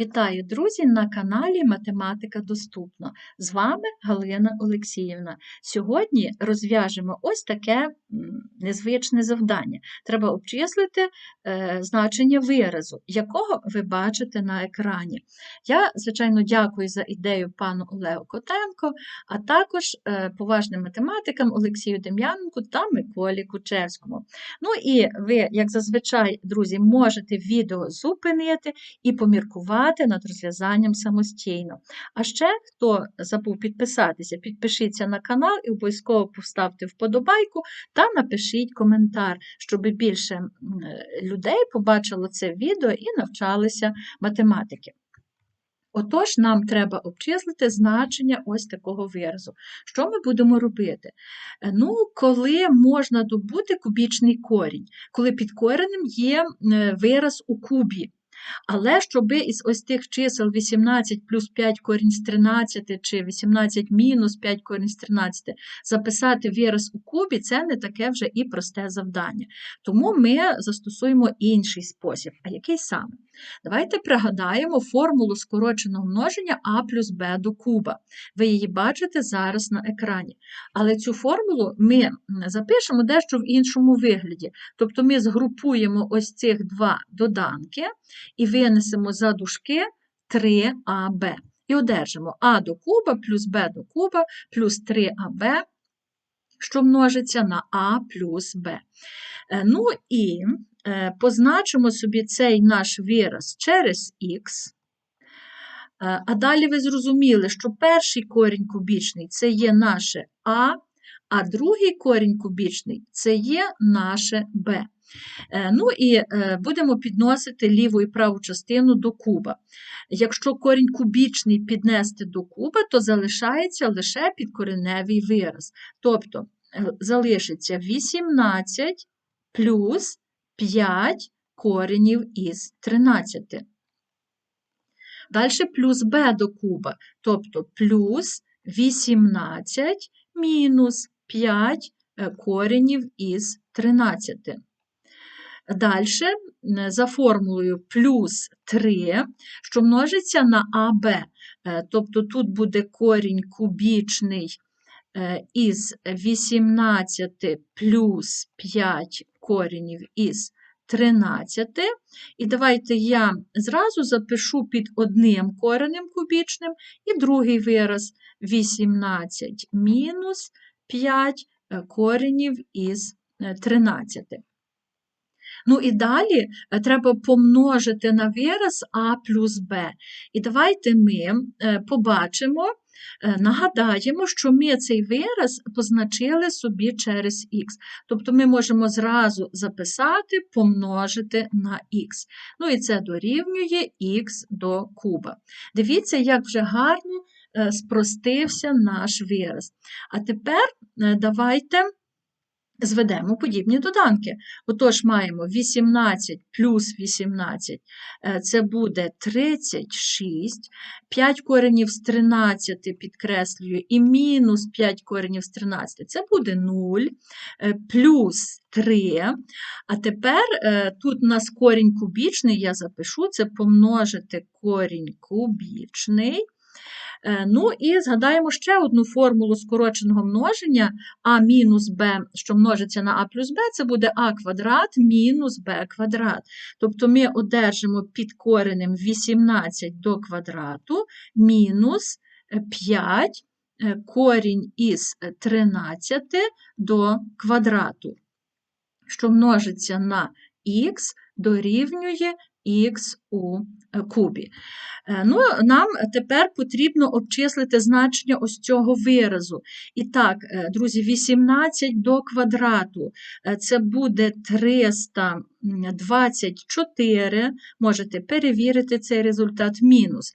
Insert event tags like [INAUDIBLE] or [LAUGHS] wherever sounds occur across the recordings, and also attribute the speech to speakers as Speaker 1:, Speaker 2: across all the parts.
Speaker 1: Вітаю, друзі, на каналі Математика Доступна. З вами Галина Олексіївна. Сьогодні розв'яжемо ось таке незвичне завдання. Треба обчислити е, значення виразу, якого ви бачите на екрані. Я, звичайно, дякую за ідею пану Олегу Котенко, а також е, поважним математикам Олексію Дем'яненку та Миколі Кучевському. Ну і ви, як зазвичай, друзі, можете відео зупинити і поміркувати над розв'язанням самостійно. А ще, хто забув підписатися, підпишіться на канал і обов'язково поставте вподобайку та напишіть коментар, щоб більше людей побачило це відео і навчалися математики. Отож, нам треба обчислити значення ось такого виразу. Що ми будемо робити? Ну, коли можна добути кубічний корінь, коли під коренем є е, вираз у кубі. Але щоб із ось тих чисел 18 плюс 5 корінь з 13 чи 18 мінус 5 корінь з 13 записати вираз у кубі, це не таке вже і просте завдання. Тому ми застосуємо інший спосіб. А який саме? Давайте пригадаємо формулу скороченого множення а плюс b до куба. Ви її бачите зараз на екрані. Але цю формулу ми запишемо дещо в іншому вигляді. Тобто ми згрупуємо ось цих два доданки і винесемо за дужки 3аб. І одержимо а до куба плюс b до куба плюс 3аб, що множиться на а плюс b. Е, Ну і е, позначимо собі цей наш вираз через х. Е, А далі ви зрозуміли, що перший корінь кубічний це є наше а, а другий корінь кубічний це є наше b. Е, Ну і е, будемо підносити ліву і праву частину до куба. Якщо корінь кубічний піднести до куба, то залишається лише підкореневий вираз. Тобто е, залишиться 18 плюс 5 коренів із 13. Далі плюс b до куба, тобто плюс 18 мінус 5 е, коренів із 13. Далі за формулою плюс 3, що множиться на АБ. Е, Тобто тут буде корінь кубічний е, із 18 плюс 5 коренів із 13. І давайте я зразу запишу під одним коренем кубічним і другий вираз 18 мінус 5 коренів із 13. Ну і далі е, треба помножити на вираз а плюс b. І давайте ми е, побачимо, е, нагадаємо, що ми цей вираз позначили собі через х. Тобто ми можемо зразу записати, помножити на х. Ну і це дорівнює х до куба. Дивіться, як вже гарно спростився наш вираз. А тепер давайте зведемо подібні доданки. Отож, маємо 18 плюс 18, е, це буде 36, 5 коренів з 13 підкреслюю, і мінус 5 коренів з 13, це буде 0, е, плюс 3. А тепер е, тут у нас корінь кубічний, я запишу, це помножити корінь кубічний. Ну і згадаємо ще одну формулу скороченого множення а мінус b, що множиться на а плюс b, це буде а квадрат мінус b квадрат. Тобто ми одержимо під коренем 18 до квадрату мінус 5 корінь із 13 до квадрату, що множиться на х дорівнює х у кубі. Ну, Нам тепер потрібно обчислити значення ось цього виразу. І так, друзі, 18 до квадрату це буде 324. Можете перевірити цей результат мінус.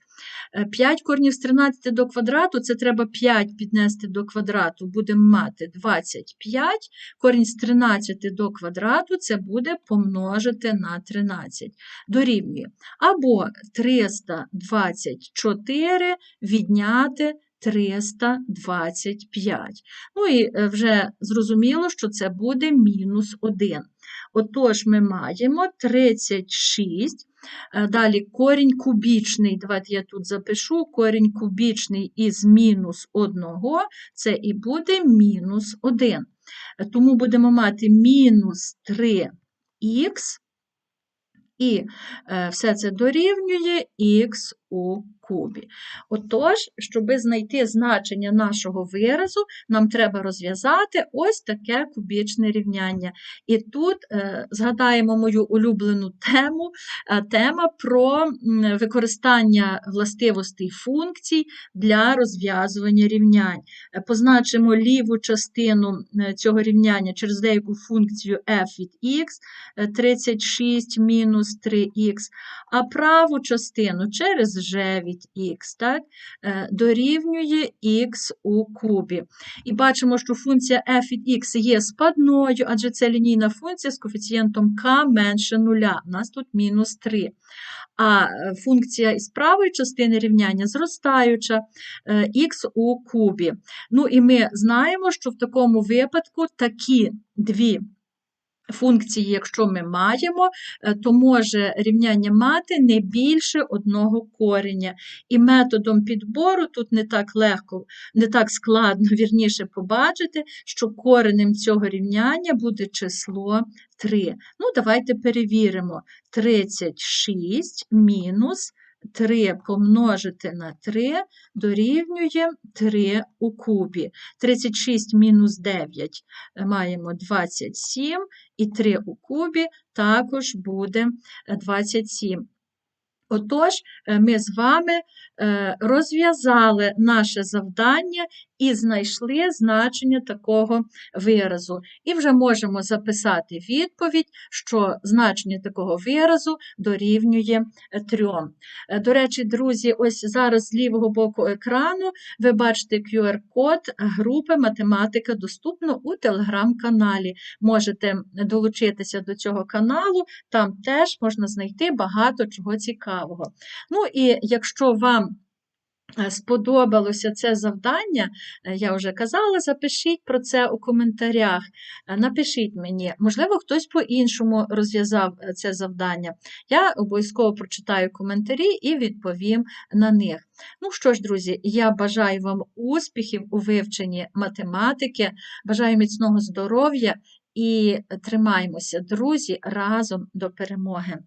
Speaker 1: 5 корнів з 13 до квадрату це треба 5 піднести до квадрату, будемо мати 25. Корінь з 13 до квадрату це буде помножити на 13. Дорівнює. Або 324 відняти 325. Ну і вже зрозуміло, що це буде мінус 1. Отож, ми маємо 36 Е, Далі корінь кубічний. Давайте я тут запишу корінь кубічний із мінус 1, це і буде мінус 1. Тому будемо мати мінус 3х, і е, все це дорівнює х у кубі. Отож, щоб знайти значення нашого виразу, нам треба розв'язати ось таке кубічне рівняння. І тут е, згадаємо мою улюблену тему, е, тема про використання властивостей функцій для розв'язування рівнянь. Е, позначимо ліву частину цього рівняння через деяку функцію f від x 36 мінус 3х, а праву частину через g від х, так, е, дорівнює х у кубі. І бачимо, що функція f від x є спадною, адже це лінійна функція з коефіцієнтом k менше нуля. У нас тут мінус 3. А е, функція із правої частини рівняння зростаюча х у кубі. Ну і ми знаємо, що в такому випадку такі дві функції, якщо ми маємо, е, то може рівняння мати не більше одного кореня. І методом підбору тут не так легко, не так складно [LAUGHS] вірніше побачити, що коренем цього рівняння буде число 3. Ну, давайте перевіримо. 36 мінус 3 помножити на 3 дорівнює 3 у кубі. 36 мінус 9 маємо 27, і 3 у кубі також буде 27. Отож, ми з вами е, розв'язали наше завдання і знайшли значення такого виразу. І вже можемо записати відповідь, що значення такого виразу дорівнює 3. Е, до речі, друзі, ось зараз з лівого боку екрану ви бачите QR-код групи Математика доступно у телеграм-каналі. Можете долучитися до цього каналу, там теж можна знайти багато чого цікавого. Ну і якщо вам сподобалося це завдання, е, я вже казала, запишіть про це у коментарях. Е, напишіть мені, можливо, хтось по-іншому розв'язав це завдання. Я обов'язково прочитаю коментарі і відповім на них. Ну що ж, друзі, я бажаю вам успіхів у вивченні математики, бажаю міцного здоров'я і тримаймося, друзі, разом до перемоги.